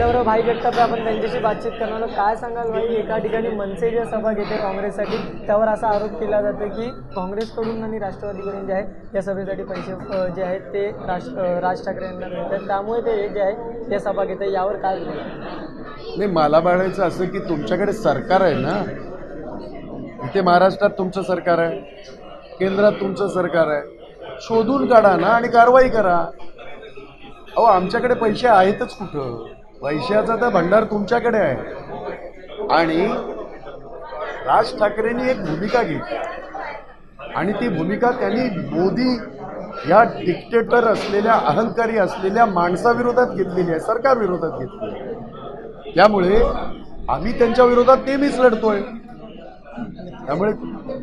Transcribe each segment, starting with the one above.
आपल्याबरोबर भाई जगताप आपण त्यांच्याशी बातचीत करणार काय सांगाल भाई? एका ठिकाणी मनसे जे सभा घेते काँग्रेससाठी. त्यावर असा आरोप केला जातो की काँग्रेसकडून आणि राष्ट्रवादीकडून जे आहे या सभेसाठी पैसे जे आहेत ते राज राज ठाकरे यांना मिळतात. त्यामुळे ते जे आहे या सभा घेते. यावर काय नाही मला म्हणायचं असं की तुमच्याकडे सरकार आहे ना इथे महाराष्ट्रात तुमचं सरकार आहे केंद्रात तुमचं सरकार आहे. शोधून काढा ना आणि कारवाई करा. अहो आमच्याकडे पैसे आहेतच कुठं? पैशाचा तर भंडार तुमच्याकडे आहे. आणि राज ठाकरेंनी एक भूमिका घेतली. आणि ती भूमिका त्यांनी मोदी या डिक्टेटर असलेल्या अहंकारी असलेल्या माणसाविरोधात घेतलेली आहे सरकार विरोधात घेतली आहे. त्यामुळे आम्ही त्यांच्या विरोधात नेहमीच लढतोय. त्यामुळे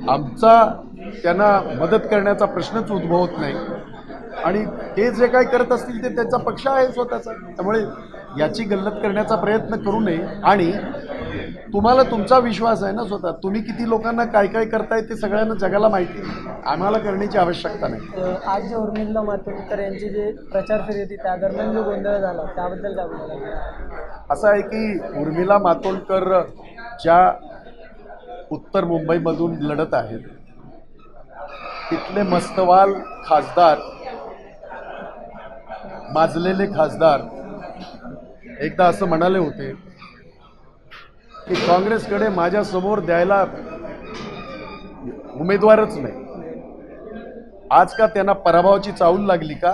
आमचा त्यांना मदत करण्याचा प्रश्नच उद्भवत नाही. आणि ते जे काय करत असतील ते त्यांचा पक्ष आहे स्वतःचा. त्यामुळे याची गल्लत करण्याचा प्रयत्न करू नये. आणि तुम्हाला तुमचा विश्वास आहे ना स्वतः? तुम्ही किती लोकांना काय काय करताय ते सगळ्यांना जगाला माहिती आहे. आम्हाला करण्याची आवश्यकता नाही. आज जे उर्मिला मातोंडकर यांची जे प्रचार फेरी होती त्या दरम्यान जो गोंधळ झाला त्याबद्दल काय असं आहे की उर्मिला मातोंडकर ज्या उत्तर मुंबईमधून लढत आहेत तिथले मस्तवाल खासदार माजलेले खासदार एकदा असं म्हणाले होते की काँग्रेसकडे माझ्यासमोर द्यायला उमेदवारच नाही. आज का त्यांना पराभवाची चावल लागली का?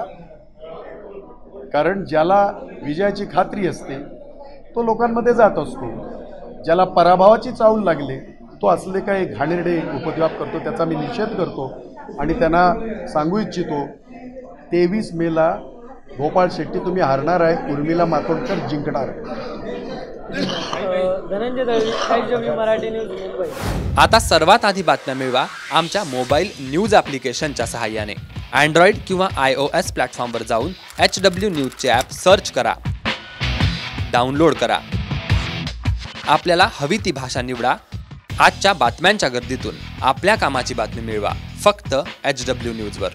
कारण ज्याला विजयाची खात्री असते तो लोकांमध्ये जात असतो. ज्याला पराभवाची चावल लागली तो असले काही घाणेरडे उपद्व्याप करतो त्याचा मी निषेध करतो आणि त्यांना सांगू इच्छितो तेवीस मेला गोपाळ शेट्टी तुम्ही हारणार आहे. उर्मिला मातोंडकर जिंकणार आहे. अ, धनंजय दळवी काही जमी मराठी न्यूज मुंबई. आता सर्वात आधी बातम्या मिळवा आमच्या मोबाईल न्यूज ॲप्लिकेशनच्या सहाय्याने. अँड्रॉइड किंवा आय ओ एस प्लॅटफॉर्मवर जाऊन एच डब्ल्यू न्यूजचे ॲप सर्च करा. डाउनलोड करा. आपल्याला हवी ती भाषा निवडा. आजच्या बातम्यांच्या गर्दीतून आपल्या कामाची बातमी मिळवा. फक्त एच डब्ल्यू न्यूजवर.